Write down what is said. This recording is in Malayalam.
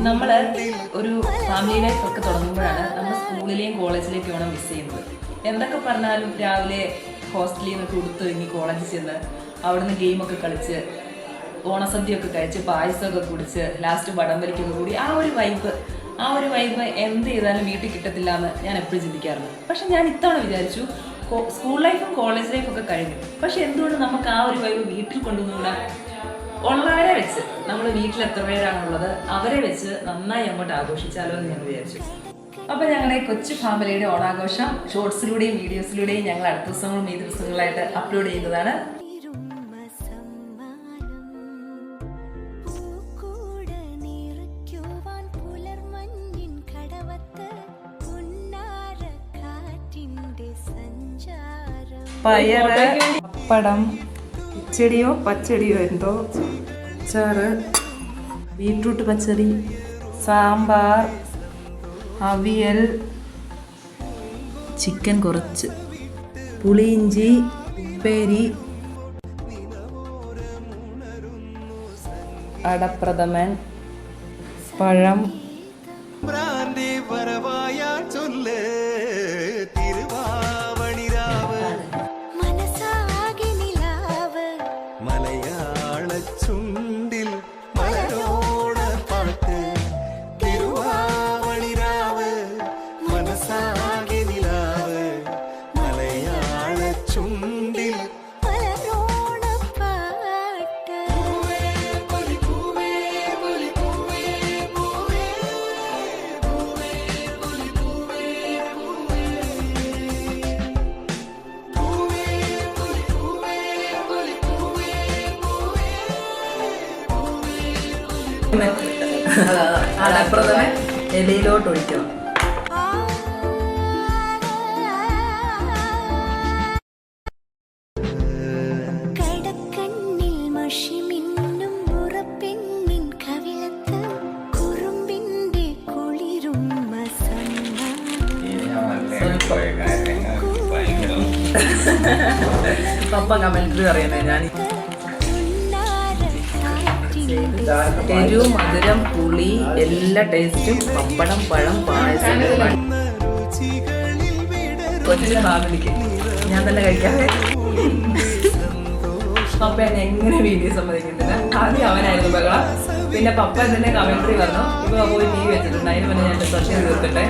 നമ്മൾ ഒരു ഫാമിലി ലൈഫ് ഒക്കെ തുടങ്ങുമ്പോഴാണ് നമ്മൾ സ്കൂളിലെയും കോളേജിലേക്കും ആണ് മിസ് ചെയ്യുന്നത്. എന്തൊക്കെ പറഞ്ഞാലും രാവിലെ ഹോസ്റ്റലിൽ നിന്നൊക്കെ ഉടുത്ത് ഇനി കോളേജിൽ ചെന്ന് അവിടുന്ന് ഗെയിമൊക്കെ കളിച്ച് ഓണസദ്യയൊക്കെ കഴിച്ച് പായസമൊക്കെ കുടിച്ച് ലാസ്റ്റ് വടം വലിക്കൊക്കെ കൂടി ആ ഒരു വൈബ് ആ ഒരു വൈബ് എന്ത് ചെയ്താലും വീട്ടിൽ കിട്ടത്തില്ല എന്ന് ഞാൻ എപ്പോഴും ചിന്തിക്കാറുണ്ട്. പക്ഷെ ഞാൻ ഇത്തവണ വിചാരിച്ചു സ്കൂൾ ലൈഫും കോളേജ് ലൈഫും ഒക്കെ കഴിഞ്ഞു. പക്ഷെ എന്തുകൊണ്ട് നമുക്ക് ആ ഒരു വൈബ് വീട്ടിൽ കൊണ്ടുവന്നുകൂടാ? ഉള്ളവരെ വെച്ച് നമ്മൾ വീട്ടിൽ എത്ര പേരാണുള്ളത് അവരെ വെച്ച് നന്നായി അങ്ങോട്ട് ആഘോഷിച്ചാലോ എന്ന് ഞാൻ വിചാരിച്ചു. അപ്പൊ ഞങ്ങളുടെ കൊച്ചു ഫാമിലിയുടെ ഓണാഘോഷം ഷോർട്സിലൂടെയും വീഡിയോസിലൂടെയും ഞങ്ങൾ അടുത്ത ദിവസങ്ങളും ഈ ദിവസങ്ങളായിട്ട് അപ്ലോഡ് ചെയ്യുന്നതാണ്. പയറ് പപ്പടം കിച്ചടിയോ പച്ചടിയോ എന്തോ അച്ചാറ് ബീട്രൂട്ട് പച്ചടി സാമ്പാർ അവിയൽ ചിക്കൻ കുറച്ച് പുളിയിഞ്ചി ഉപ്പേരി അടപ്രഥമൻ പഴം അടപ്രഥമൻ ഇലയിലോട്ട് ഒഴിക്കണം പപ്പ കമന്ററി പറയുന്നത് ഞാൻ എരിവ് മധുരം പുളി എല്ലാ ടേസ്റ്റും പപ്പടം പഴം പായസം. കൊച്ചു ഫാമിലിക്ക് ഞാൻ തന്നെ കഴിക്കാതെ പപ്പ എന്നെ എങ്ങനെ വീഡിയോ സമ്മതിക്കുന്നില്ല ആദ്യം അവനായിരുന്നു ബഹള. പിന്നെ പപ്പ തന്നെ കമന്ററി വന്നു. ഇപ്പൊ പോയി ടി വി വെച്ചിട്ടുണ്ട്. അതിന് മുന്നേ ഞാൻ ഡിസ്കഷൻ തീർക്കട്ടെ